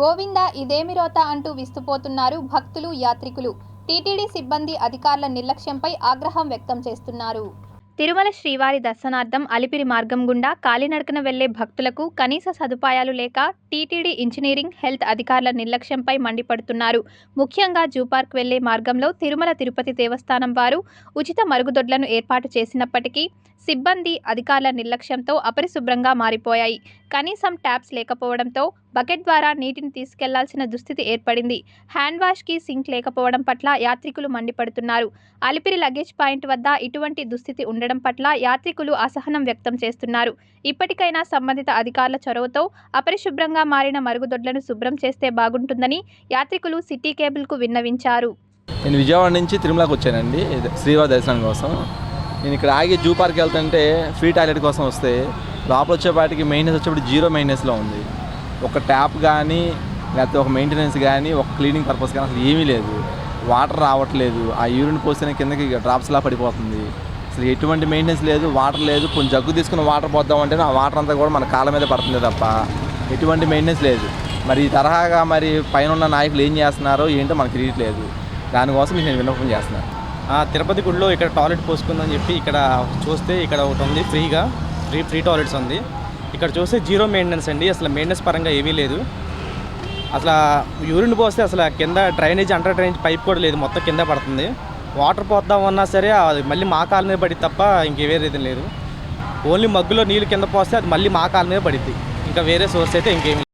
గోవింద ఇదేమి రోత అంటూ విస్తుపోతున్నారు భక్తులు యాత్రికులు. టీటీడీ సిబ్బంది అధికారుల నిర్లక్ష్యంపై ఆగ్రహం వ్యక్తం చేస్తున్నారు. తిరుమల శ్రీవారి దర్శనార్థం అలిపిరి మార్గం గుండా కాలినడకన వెళ్ళే భక్తులకు కనీస సదుపాయాలు లేక టీటీడీ ఇంజనీరింగ్ హెల్త్ అధికారుల నిర్లక్ష్యంపై మండిపడుతున్నారు. ముఖ్యంగా జూపార్క్ వెళ్ళే మార్గంలో తిరుమల తిరుపతి దేవస్థానం వారు ఉచిత మరుగుదొడ్లను ఏర్పాటు చేసినప్పటికీ సిబ్బంది అధికారుల నిర్లక్ష్యంతో అపరిశుభ్రంగా మారిపోయాయి. కనీసం ట్యాప్స్ లేకపోవడంతో బకెట్ ద్వారా నీటిని తీసుకెళ్ళాల్సిన దుస్థితి ఏర్పడింది. హ్యాండ్ వాష్కి సింక్ లేకపోవడం పట్ల యాత్రికులు మండిపడుతున్నారు. అలిపిరి లగేజ్ పాయింట్ వద్ద ఇటువంటి దుస్థితి ఉండడం పట్ల యాత్రికులు అసహనం వ్యక్తం చేస్తున్నారు. ఇప్పటికైనా సంబంధిత అధికారుల చొరవతో అపరిశుభ్రంగా మారిన మరుగుదొడ్లను శుభ్రం చేస్తే బాగుంటుందని యాత్రికులు సిటీ కేబుల్కు విన్నవించారు. నేను విజయవాడ నుంచి తిరుమలకు వచ్చానండి. ఇది శ్రీవారి దర్శనం కోసం. నేను ఇక్కడ ఆగి జూ పార్క్ వెళ్తుంటే ఫ్రీ టాయిలెట్ కోసం వస్తే లోపల వచ్చేపాటికి మెయింటెనెన్స్ వచ్చేప్పుడు జీరో మైనస్లో ఉంది. ఒక ట్యాప్ కానీ లేకపోతే ఒక మెయింటెనెన్స్ కానీ ఒక క్లీనింగ్ పర్పస్ కానీ అసలు ఏమీ లేదు. వాటర్ రావట్లేదు. ఆ యూరిన్ పోస్తేనే కిందకి డ్రాప్స్లా పడిపోతుంది. అసలు ఎటువంటి మెయింటెనెన్స్ లేదు వాటర్ లేదు. కొంచెం జగ్గు తీసుకుని వాటర్ పోద్దామంటే ఆ వాటర్ అంతా కూడా మన కాళ్ళ మీద పడుతుంది తప్ప ఎటువంటి మెయింటెనెన్స్ లేదు. మరి ఈ తరహాగా మరి పైన ఉన్న నాయకులు ఏం చేస్తున్నారో ఏంటో మనకు తెలియట్లేదు. దానికోసం మీకు నేను విన్నపం చేస్తున్నాను. తిరుపతి గుడిలో ఇక్కడ టాయిలెట్ పోసుకుందని చెప్పి ఇక్కడ చూస్తే ఇక్కడ ఒకటి ఉంది ఫ్రీగా. ఫ్రీ ఫ్రీ టాయిలెట్స్ ఉంది. ఇక్కడ చూస్తే జీరో మెయింటెనెన్స్ అండి. అసలు మెయింటెనెన్స్ పరంగా ఏమీ లేదు. అసలు యూరిన్ పోస్తే అసలు కింద డ్రైనేజ్ అండర్ డ్రైనేజ్ పైప్ కూడా లేదు. మొత్తం కింద పడుతుంది. వాటర్ పోద్దామన్నా సరే అది మళ్ళీ మా కాలు మీద పడి తప్ప ఇంకేవేరేది లేదు. ఓన్లీ మగ్గులో నీళ్ళు కింద పోస్తే అది మళ్ళీ మా కాలు మీద పడిద్ది. ఇంకా వేరే సోర్స్ అయితే ఇంకేమి